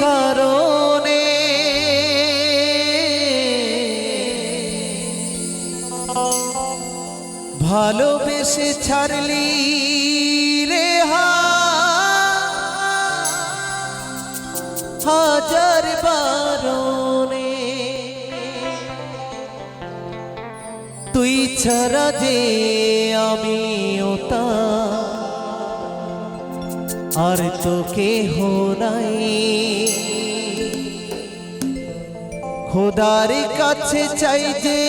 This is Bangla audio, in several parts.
কারণে। ভালোবেসে ছাড়লি হাজার বারণে। তুই ছাড়া যে আমি ওতা আর তোকে নাই খোদার কাছে চাই যে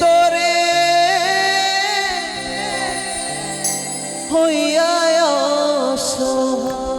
তোরে হইয়া অসহায়।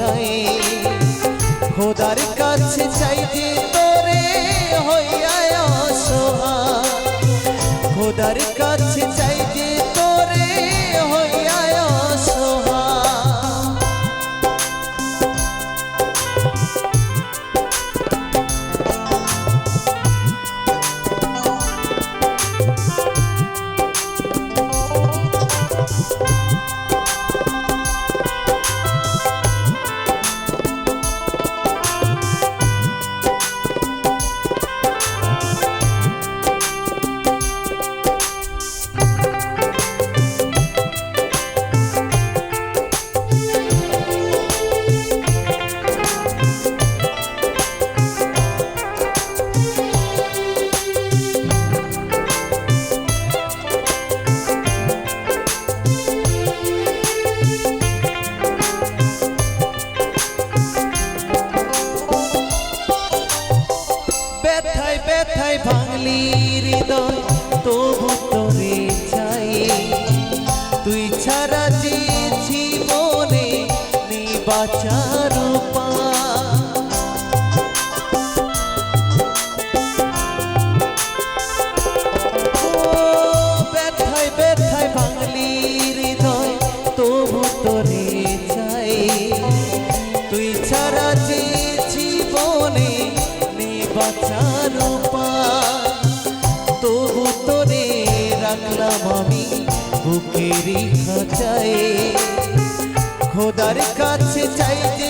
নাই। খোদার কাছে চাইতে তোরে হইয়া অসহায়। খোদার কাছে চাই ব্যথায় ভাঙলি হৃদয় তবু তোরে চাই। তুই ছাড়া জীবনে বুকেরই খাঁচায় খোদার কাছে চাই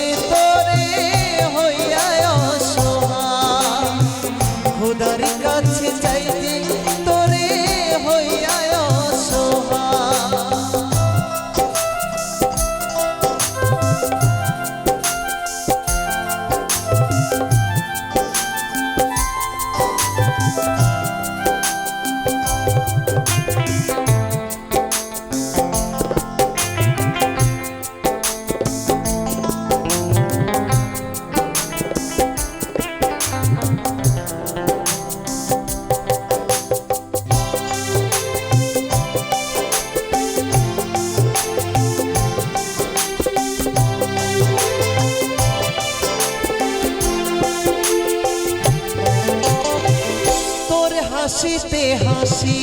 হাসিতে হাসি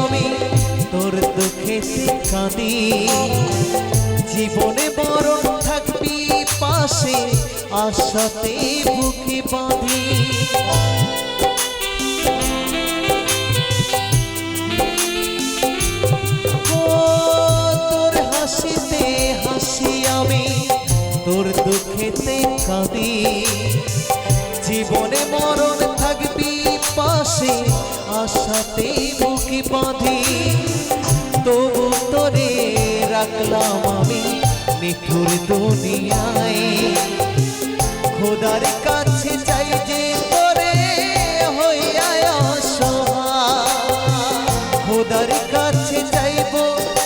আমি, তোর দুঃখেতে কাঁদি। জীবনে বরণ থাকবি পাশে, আশাতে বুকে বাঁধি। তোর হাসিতে হাসি আমি, তোর দুঃখেতে কাঁদি। জীবনে মরণ পাশে আশাতে মুখে বাঁধি। তবু তোরে রাখলাম আমি নিঠুর দুনিয়ায়। খোদার কাছে চাই যে তোরে হইয়া অসহায় খোদার কাছে চাইব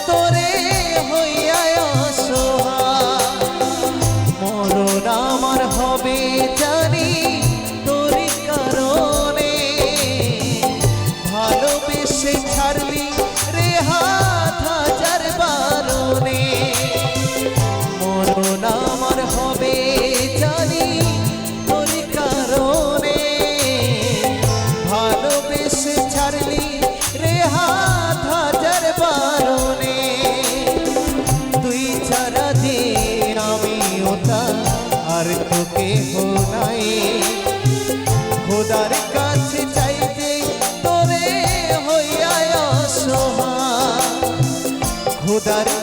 তোরে হইয়া অসহায় মরণ আমার হবে হইয়া খোদার